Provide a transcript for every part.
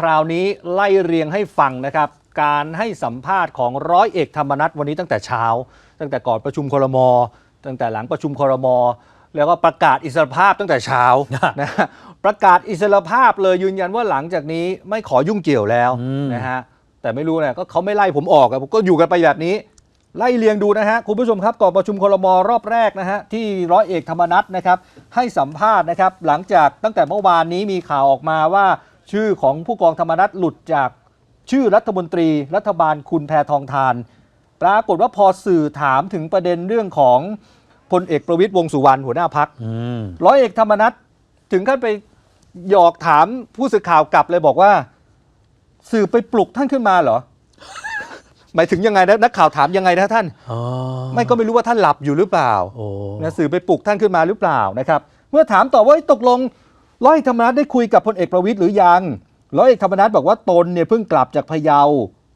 คราวนี้ไล่เรียงให้ฟังนะครับ การให้สัมภาษณ์ของร้อยเอกธรรมนัฐวันนี้ตั้งแต่เช้า ตั้งแต่ก่อนประชุมครม ตั้งแต่หลังประชุมครม แล้วก็ประกาศอิสรภาพตั้งแต่เช้านะฮะประกาศอิสรภาพเลยยืนยันว่าหลังจากนี้ไม่ขอยุ่งเกี่ยวแล้วอืมนะฮะแต่ไม่รู้เนี่ยก็เขาไม่ไล่ผมออกอะผมก็อยู่กันไปแบบนี้ ไล่เรียงดูนะฮะคุณผู้ชมครับก่อนประชุมครมรอบแรกนะฮะที่ร้อยเอกธรรมนัฐนะครับให้สัมภาษณ์นะครับหลังจากตั้งแต่เมื่อวานนี้มีข่าวออกมาว่า ชื่อของผู้กองธรรมนัฐหลุดจากชื่อรัฐมนตรีรัฐบาลคุณแพทองทาน ปรากฏว่าพอสื่อถามถึงประเด็นเรื่องของพลเอกประวิตยวงษ์สุวรรณหัวหน้าพักอืมร้อยเอกธรรมนัฐถึงขั้นไปหยอกถามผู้สื่อข่าวกลับเลยบอกว่า สื่อไปปลุกท่านขึ้นมาเหรอ หมายถึงยังไงนะนักข่าวถามยังไงนะท่านอ๋อไม่ก็ไม่รู้ว่าท่านหลับอยู่หรือเปล่าโอ้นะสื่อไปปลุกท่านขึ้นมาหรือเปล่านะครับ เมื่อถามต่อว่าเอ้ยตกลง ร้อยเอกธรรมนัฐได้คุยกับพลเอกประวิตยหรือยังร้อยเอกธรรมนัฐบอกว่าตนเนี่ยเพิ่งกลับจากพะเยา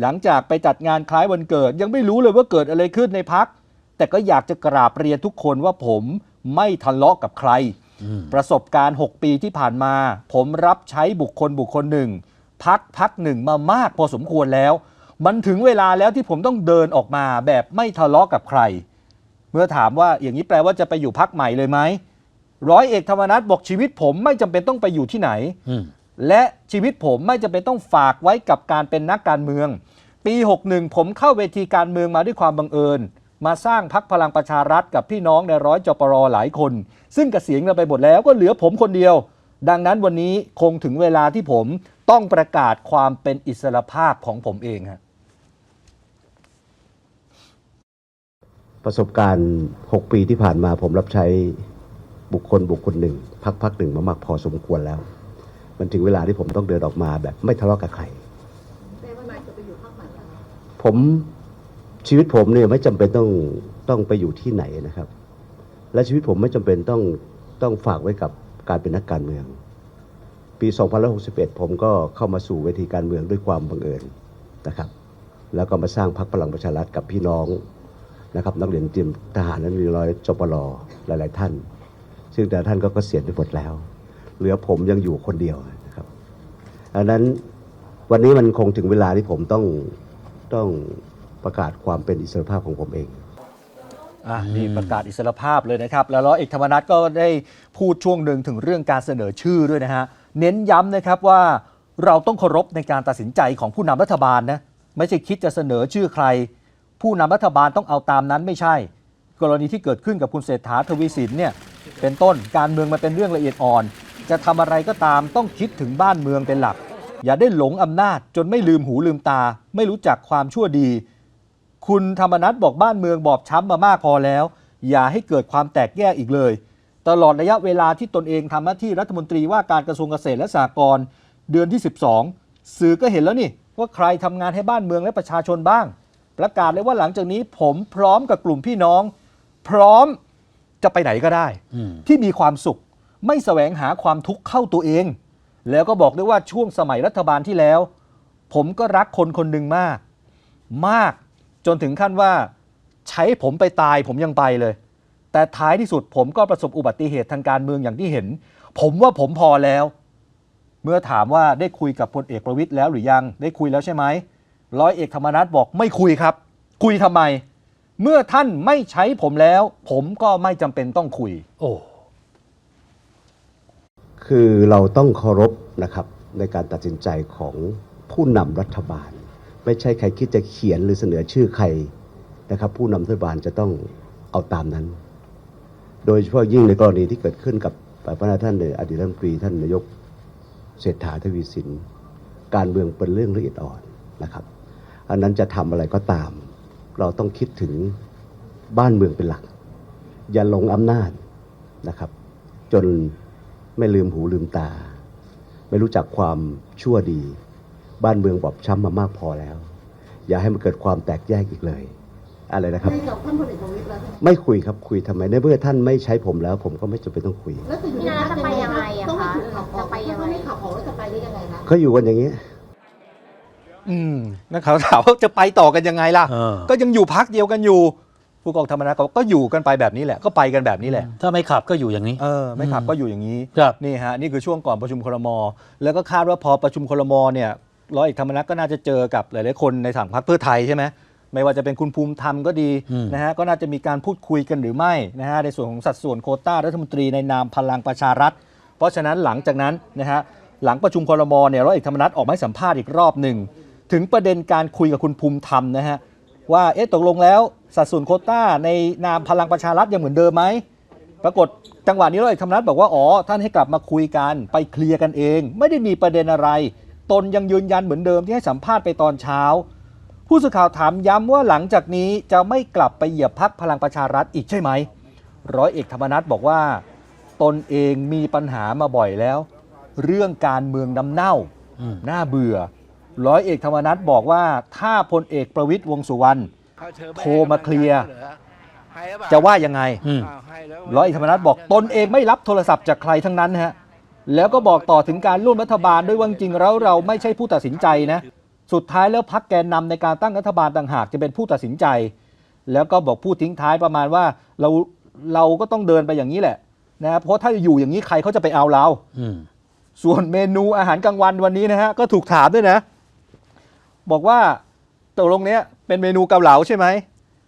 หลังจากไปจัดงานคล้ายวันเกิด ยังไม่รู้เลยว่าเกิดอะไรขึ้นในพัก แต่ก็อยากจะกราบเรียนทุกคนว่าผมไม่ทะเลาะกับใครอืมประสบการณ์ 6 ปีที่ผ่านมา ผมรับใช้บุคคลบุคคลหนึ่ง พักพักหนึ่งมามากพอสมควรแล้ว มันถึงเวลาแล้วที่ผมต้องเดินออกมาแบบไม่ทะเลาะกับใคร เมื่อถามว่าอย่างนี้แปลว่าจะไปอยู่พักใหม่เลยไหม ร้อยเอกธรรมนัฐบอกชีวิตผมไม่จำเป็นต้องไปอยู่ที่ไหนอืมและชีวิตผมไม่จำเป็นต้องฝากไว้กับการเป็นนักการเมือง ปี 61 ผมเข้าเวทีการเมืองมาด้วยความบังเอิญ มาสร้างพักพลังประชารัฐกับพี่น้องในร้อยจปรหลายคน ซึ่งเกษียณกันไปหมดแล้วก็เหลือผมคนเดียว ดังนั้นวันนี้คงถึงเวลาที่ผมต้องประกาศความเป็นอิสรภาพของผมเองฮะประสบการณ์ 6 ปีที่ผ่านมาผมรับใช้ บุคคลบุคคลหนึ่งพักพักหนึ่งมามากพอสมควรแล้ว มันถึงเวลาที่ผมต้องเดินออกมาแบบไม่ทะเลาะกับใครผมชีวิตผมเนี่ยไม่จำเป็นต้องต้องไปอยู่ที่ไหนนะครับ และชีวิตผมไม่จำเป็นต้องต้องฝากไว้กับการเป็นนักการเมือง ปี2561 ผมก็เข้ามาสู่เวทีการเมืองด้วยความบังเอิญนะครับ แล้วก็มาสร้างพรรคพลังประชารัฐกับพี่น้องนะครับ นักเรียนเตรียมทหารนักเรียนร้อยจปรหลาย ๆ ท่าน ซึ่งแต่ท่านก็เกษียณไปหมดแล้ว เหลือผมยังอยู่คนเดียวนะครับดังนั้นวันนี้มันคงถึงเวลาที่ผมต้องต้องประกาศความเป็นอิสรภาพของผมเองอะนี่ประกาศอิสรภาพเลยนะครับ แล้วร้อยเอกธรรมนัฐก็ได้พูดช่วงหนึ่งถึงเรื่องการเสนอชื่อด้วยนะฮะ เน้นย้ำนะครับว่าเราต้องเคารพในการตัดสินใจของผู้นำรัฐบาลนะไม่ใช่คิดจะเสนอชื่อใคร ผู้นำรัฐบาลต้องเอาตามนั้นไม่ใช่ กรณีที่เกิดขึ้นกับคุณเศรษฐาทวีสินเนี่ย เป็นต้นการเมืองมันเป็นเรื่องละเอียดอ่อน จะทำอะไรก็ตามต้องคิดถึงบ้านเมืองเป็นหลัก อย่าได้หลงอำนาจจนไม่ลืมหูลืมตา ไม่รู้จักความชั่วดี คุณธรรมนัฐบอกบ้านเมืองบอบช้ำมามากพอแล้ว อย่าให้เกิดความแตกแยกอีกเลย ตลอดระยะเวลาที่ตนเองทำหน้าที่รัฐมนตรีว่าการกระทรวงเกษตรและสหกรณ์เดือนที่ 12 สื่อก็เห็นแล้วนี่ว่าใครทำงานให้บ้านเมืองและประชาชนบ้าง ประกาศเลยว่าหลังจากนี้ผมพร้อมกับกลุ่มพี่น้อง พร้อม จะไปไหนก็ได้อืมที่มีความสุขไม่แสวงหาความทุกข์เข้าตัวเอง แล้วก็บอกด้วยว่าช่วงสมัยรัฐบาลที่แล้ว ผมก็รักคนคนหนึ่งมาก มากจนถึงขั้นว่า ใช้ผมไปตายผมยังไปเลย แต่ท้ายที่สุดผมก็ประสบอุบัติเหตุทางการเมืองอย่างที่เห็น ผมว่าผมพอแล้ว เมื่อถามว่าได้คุยกับพลเอกประวิตยแล้วหรือยังได้คุยแล้วใช่ไหมร้อยเอกธรรมนัฐบอกไม่คุยครับ คุยทำไม เมื่อท่านไม่ใช้ผมแล้ว ผมก็ไม่จำเป็นต้องคุย โอ้คือเราต้องเคารพนะครับในการตัดสินใจของผู้นำรัฐบาล ไม่ใช่ใครคิดจะเขียนหรือเสนอชื่อใครนะครับ ผู้นำรัฐบาลจะต้องเอาตามนั้น โดยเฉพาะยิ่งในกรณีที่เกิดขึ้นกับพระนาท่านอดีตรัฐมนตรีท่านนายกเศรษฐาทวีสิน การเมืองเป็นเรื่องละเอียดอ่อนนะครับ อันนั้นจะทำอะไรก็ตาม เราต้องคิดถึงบ้านเมืองเป็นหลัก อย่าหลงอำนาจนะครับ จนไม่ลืมหูลืมตา ไม่รู้จักความชั่วดี บ้านเมืองบอบช้ำมามากพอแล้ว อย่าให้มันเกิดความแตกแยกอีกเลย อะไรนะครับคุยกับท่านพลเอกประวิตรแล้วไม่คุยครับคุยทำไมในเมื่อท่านไม่ใช้ผมแล้ว ผมก็ไม่จำเป็นต้องคุย แล้วจะอยู่พี่นาจะไปยังไงอะต้องไม่คะถูกขับออกจะไปยังไง ถ้าไม่ขับออกแล้วจะไปได้ยังไงคะเขาอยู่กันอย่างนี้ย อืมนักข่าวถามว่าจะไปต่อกันยังไงล่ะ เออ ก็ยังอยู่พักเดียวกันอยู่ ผู้กองธรรมนัฐก็ก็อยู่กันไปแบบนี้แหละ ก็ไปกันแบบนี้แหละ ถ้าไม่ขับก็อยู่อย่างนี้ เออไม่ขับอืมก็อยู่อย่างนี้ ครับ นี่ฮะนี่คือช่วงก่อนประชุมครม แล้วก็คาดว่าพอประชุมครมเนี่ยร้อยเอกธรรมนัฐก็น่าจะเจอกับหลายๆคนในถังพรรคเพื่อไทยใช่ไหมไม่ว่าจะเป็นคุณภูมิธรรมก็ดีอืม นะฮะก็น่าจะมีการพูดคุยกันหรือไม่นะฮะในส่วนของสัดส่วนโควต้ารัฐมนตรีในนามพลังประชารัฐ เพราะฉะนั้นหลังจากนั้นนะฮะหลังประชุมครมเนี่ยร้อยเอกธรรมนัฐออกมาให้สัมภาษณ์อีกรอบหนึ่ง ถึงประเด็นการคุยกับคุณภูมิธรรมนะฮะว่าเอ๊ะตกลงแล้วสัดส่วนโควต้าในนามพลังประชารัฐยังเหมือนเดิมไหมปรากฏจังหวะนี้ร้อยเอกธรรมนัฐบอกว่าอ๋อท่านให้กลับมาคุยกันไปเคลียร์กันเอง ไม่ได้มีประเด็นอะไร ตนยังยืนยันเหมือนเดิมที่ให้สัมภาษณ์ไปตอนเช้า ผู้สื่อข่าวถามย้ำว่าหลังจากนี้จะไม่กลับไปเหยียบพักพลังประชารัฐอีกใช่ไหมร้อยเอกธรรมนัฐบอกว่า ตนเองมีปัญหามาบ่อยแล้ว เรื่องการเมืองน้ำเน่าอืมน่าเบื่อ ร้อยเอกธรรมนัฐบอกว่าถ้าพลเอกประวิตยวงษ์สุวรรณโทรมาเคลียร์จะว่ายังไงอืมร้อยเอกธรรมนัฐบอกตนเองไม่รับโทรศัพท์จากใครทั้งนั้นฮะแล้วก็บอกต่อถึงการร่วมรัฐบาลด้วยว่าจริงๆแล้วเราไม่ใช่ผู้ตัดสินใจนะ สุดท้ายแล้วพักแกนนำในการตั้งรัฐบาลต่างหากจะเป็นผู้ตัดสินใจ แล้วก็บอกพูดทิ้งท้ายประมาณว่าเราเราก็ต้องเดินไปอย่างนี้แหละนะเพราะถ้าอยู่อย่างนี้ใครเขาจะไปเอาเราอืมส่วนเมนูอาหารกลางวันวันนี้นะฮะก็ถูกถามด้วยนะ บอกว่าตกลงเนี้ยเป็นเมนูเกาเหลาใช่ไหม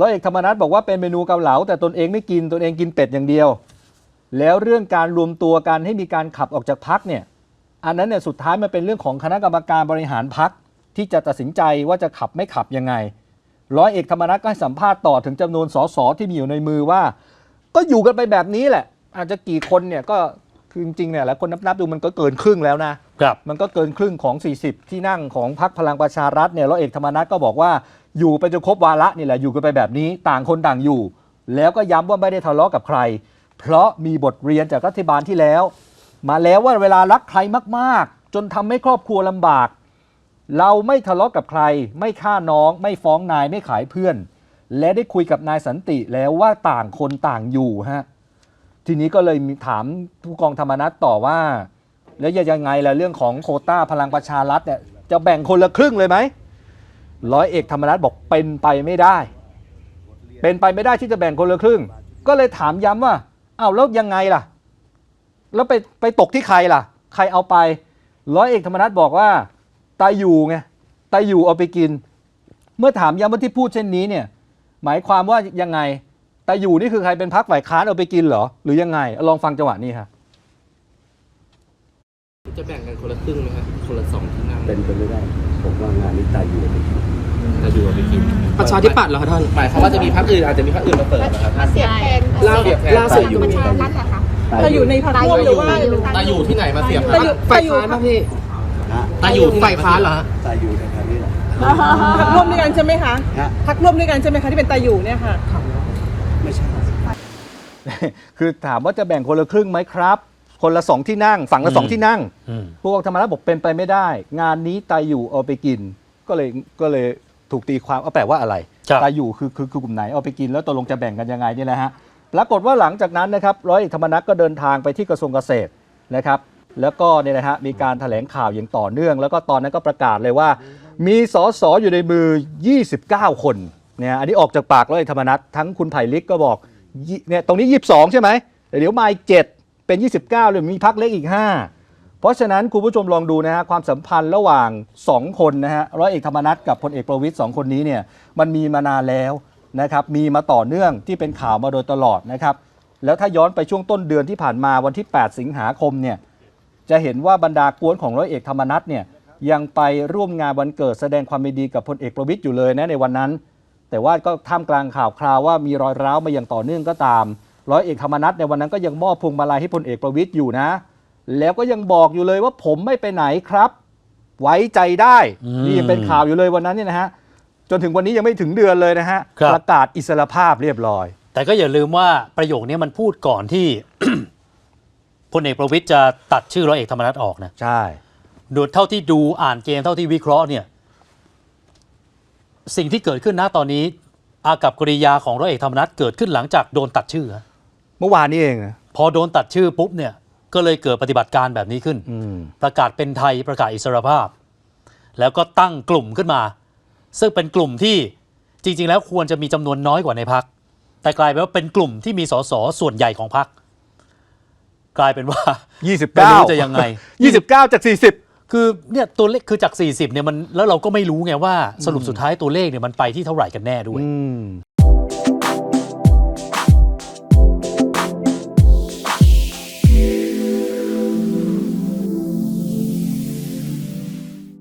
ร้อยเอกธรรมนัฐบอกว่าเป็นเมนูเกาเหลาแต่ตนเองไม่กินตนเองกินเป็ดอย่างเดียว แล้วเรื่องการรวมตัวกันให้มีการขับออกจากพักเนี่ยอันนั้นเนี่ยสุดท้ายมันเป็นเรื่องของคณะกรรมการบริหารพักที่จะตัดสินใจว่าจะขับไม่ขับยังไง ร้อยเอกธรรมนัฐก็ให้สัมภาษณ์ต่อถึงจำนวนสสที่มีอยู่ในมือว่า ก็อยู่กันไปแบบนี้แหละ อาจจะกี่คนเนี่ยก็ คือจริงๆเนี่ยแล้วคนนับๆดูมันก็เกินครึ่งแล้วนะครับ มันก็เกินครึ่งของ 40 ที่นั่งของพรรคพลังประชารัฐเนี่ยร้อยเอกธรรมนัฐก็บอกว่าอยู่ไปจนครบวาระนี่แหละอยู่กันไปแบบนี้ต่างคนต่างอยู่ แล้วก็ย้ำว่าไม่ได้ทะเลาะกับใคร เพราะมีบทเรียนจากรัฐบาลที่แล้ว มาแล้วว่าเวลารักใครมากๆ จนทำให้ครอบครัวลำบาก เราไม่ทะเลาะกับใคร ไม่ฆ่าน้อง ไม่ฟ้องนายไม่ขายเพื่อน และได้คุยกับนายสันติแล้วว่าต่างคนต่างอยู่ฮะ ทีนี้ก็เลยมีถามผู้กองธรรมนัฐต่อว่า แล้วจะยังไงล่ะเรื่องของโคต้าพลังประชารัฐเนี่ยจะแบ่งคนละครึ่งเลยไหมร้อยเอกธรรมนัฐบอกเป็นไปไม่ได้ เป็นไปไม่ได้ที่จะแบ่งคนละครึ่ง ก็เลยถามย้ำว่าอ้าวแล้วยังไงล่ะ แล้วไปไปตกที่ใครล่ะ ใครเอาไป ร้อยเอกธรรมนัฐบอกว่าตายอยู่ไงตายอยู่เอาไปกิน เมื่อถามย้ำว่าที่พูดเช่นนี้เนี่ยหมายความว่ายังไง ตายอยู่นี่คือใครเป็นพักฝ่ายค้านเอาไปกินเหรอ หรือยังไง ลองฟังจังหวะนี้ครับจะแบ่งกันคนละครึ่งไหมครับคนละสองที่นั่งเป็นไปไม่ได้ ผมว่างานนี้ตายอยู่แต่อยู่กับไปกินประชาธิปัตย์เหรอคะท่านหมายความว่าจะมีพรรคอื่นอาจจะมีพรรคอื่นมาเปิดนะครับท่านเสียบแทนล่าเสียบแทนล่าสุดประชารัฐเหรอคะแต่อยู่ในพรรคร่วมหรือว่าตาอยู่ที่ไหนมาเสียบแต่อยู่ฝ่ายค้านนะพี่ตาอยู่ที่ไหนฝ่ายค้านเหรอฮะตายอยู่ในทางนี้แหละพักร่วมด้วยกันใช่ไหมคะฮะพักร่วมด้วยกันใช่ไหมคะที่เป็นตาอยู่เนี่ยค่ะไม่ใช่ คือถามว่าจะแบ่งคนละครึ่งไหมครับ คนละสองที่นั่ง ฝั่งละอืมสองที่นั่ง อืมพวกธรรมนัฐบอกเป็นไปไม่ได้ งานนี้ตายอยู่เอาไปกิน ก็เลยก็เลยถูกตีความเอาแปลว่าอะไร ครับ ตายอยู่คือคือคือกลุ่มไหนเอาไปกินแล้วตกลงจะแบ่งกันยังไงนี่แหละฮะปรากฏว่าหลังจากนั้นนะครับร้อยเอกธรรมนัฐก็เดินทางไปที่กระทรวงเกษตรนะครับ แล้วก็เนี่ยนะฮะมีการแถลงข่าวอย่างต่อเนื่อง แล้วก็ตอนนั้นก็ประกาศเลยว่า มีสสอยู่ในมือ 29 คนเนี่ยอันนี้ออกจากปากร้อยเอกธรรมนัฐทั้งคุณไผ่ลิกก็บอกยี่ เนี่ยตรงนี้ 22 ใช่ไหมแต่เดี๋ยวมาอีก 7 เป็น 29เลยมีพักเล็กอีก 5 เพราะฉะนั้นคุณผู้ชมลองดูนะฮะความสัมพันธ์ระหว่าง 2 คนนะฮะร้อยเอกธรรมนัฐกับพลเอกประวิตยสองคนนี้เนี่ยมันมีมานานแล้วนะครับมีมาต่อเนื่องที่เป็นข่าวมาโดยตลอดนะครับแล้วถ้าย้อนไปช่วงต้นเดือนที่ผ่านมาวันที่ 8 สิงหาคมเนี่ยจะเห็นว่าบรรดากวนของร้อยเอกธรรมนัฐเนี่ยยังไปร่วมงานวันเกิดแสดงความดีกับพลเอกประวิตยอยู่เลยนะในวันนั้น แต่ว่าก็ท่ามกลางข่าวคราวว่ามีรอยร้าวมาอย่างต่อเนื่องก็ตาม ร้อยเอกธรรมนัฐในวันนั้นก็ยังมอบพวงมาลัยให้พลเอกประวิตยอยู่นะ แล้วก็ยังบอกอยู่เลยว่าผมไม่ไปไหนครับ ไว้ใจได้อืมนี่ยังเป็นข่าวอยู่เลยวันนั้นเนี่ยนะฮะจนถึงวันนี้ยังไม่ถึงเดือนเลยนะฮะครับ ประกาศอิสรภาพเรียบร้อย แต่ก็อย่าลืมว่าประโยคนี้มันพูดก่อนที่ พลเอกประวิตยจะตัดชื่อร้อยเอกธรรมนัฐออกนะ ใช่ ดูเท่าที่ดูอ่านเกมเท่าที่วิเคราะห์เนี่ย สิ่งที่เกิดขึ้นนะตอนนี้ อากับกริยาของร้อยเอกธรรมนัฐเกิดขึ้นหลังจากโดนตัดชื่อฮะเมื่อวานนี้เองนะพอโดนตัดชื่อปุ๊บเนี่ยก็เลยเกิดปฏิบัติการแบบนี้ขึ้น อืม ประกาศเป็นไทยประกาศอิสรภาพ แล้วก็ตั้งกลุ่มขึ้นมา ซึ่งเป็นกลุ่มที่จริง ๆ แล้วควรจะมีจำนวนน้อยกว่าในพัก แต่กลายเป็นว่าเป็นกลุ่มที่มีสสส่วนใหญ่ของพรรคกลายเป็นว่า29ไม่รู้จะยังไง 29 จาก 40 คือเนี่ยตัวเลขคือจาก 40เนี่ยมันแล้วเราก็ไม่รู้ไงว่าสรุปสุดท้ายตัวเลขเนี่ยมันไปที่เท่าไหร่กันแน่ด้วยอืม